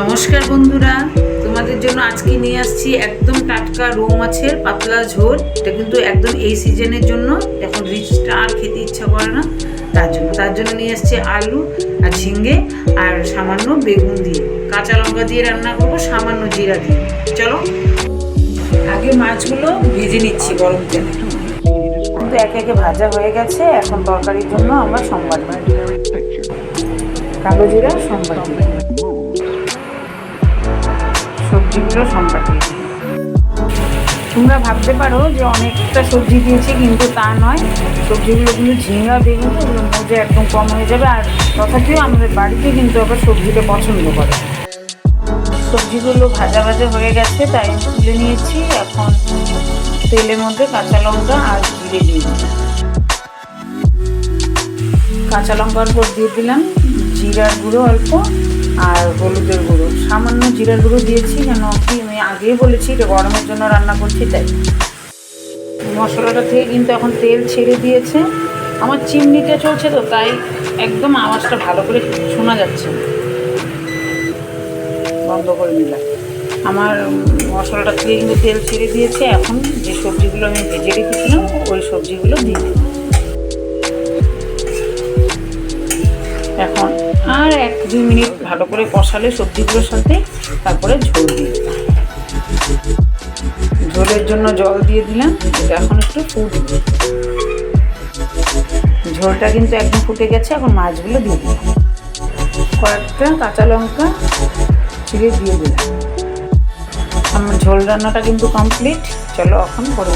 নমস্কার বন্ধুরা। তোমাদের জন্য আজকে নিয়ে আসছি একদম টাটকা রৌ মাছের পাতলা ঝোল। এটা কিন্তু একদম এই সিজনের জন্য। এখন রিচটা আর খেতে ইচ্ছা করে না, তার জন্য। তার জন্য নিয়ে আসছি আলু আর ঝিঙ্গে আর সামান্য বেগুন দিয়ে। কাঁচা লঙ্কা দিয়ে রান্না করব, সামান্য জিরা দিয়ে। চলো, আগে মাছগুলো ভেজে নিচ্ছি গরম তেলে। কিন্তু একে একে ভাজা হয়ে গেছে। এখন তরকারির জন্য আমরা সম্বাদ কালো জিরা সম্বাদ সম্বাদ দিই তোমরা ভাবতে পারো যে অনেকটা সবজি দিয়েছি, কিন্তু তা নয়। সবজিগুলো কিন্তু ঝিঙ্গা বেগুন ওগুলো একদম কম হয়ে যাবে। আর তথাপিও আমাদের বাড়িতে কিন্তু আবার সবজিটা পছন্দ করে। সবজিগুলো ভাজা ভাজা হয়ে গেছে, তাই তুলে নিয়েছি। এখন তেলের মধ্যে কাঁচা লঙ্কা আর জিরে দিয়ে দিই কাঁচা লঙ্কার পর দিয়ে দিলাম। জিরার গুঁড়ো অল্প। আর হলুদের গুঁড়ো। সামান্য জিরার গুঁড়ো দিয়েছি কেন কি আমি আগেই বলেছি এটা গরমের জন্য রান্না করছি তাই। মশলাটা থেকে কিন্তু এখন তেল ছেড়ে দিয়েছে। আমার চিমনিটা চলছে তো, তাই একদম আওয়াজটা ভালো করে শোনা যাচ্ছে। বন্ধ করে নিলাম। আমার মশলাটা থেকে কিন্তু তেল ছেড়ে দিয়েছে। এখন যে সবজিগুলো আমি ভেজে রেখেছিলাম, ওই সবজিগুলো দিয়ে এখন। আর এক দুই মিনিট ভালো করে কষালে সবজিগুলোর সাথে তারপরে ঝোল দিয়ে দিলাম। ঝোলের জন্য জল দিয়ে দিলাম এখন একটু ফুটবে। ঝোলটা কিন্তু একদম ফুটে গেছে, এখন মাছগুলো দিয়ে দিলাম। কয়েকটা কাঁচা লঙ্কা ছিঁড়ে দিয়ে দিলাম। আমার ঝোল রান্নাটা কিন্তু কমপ্লিট চলো এখন করি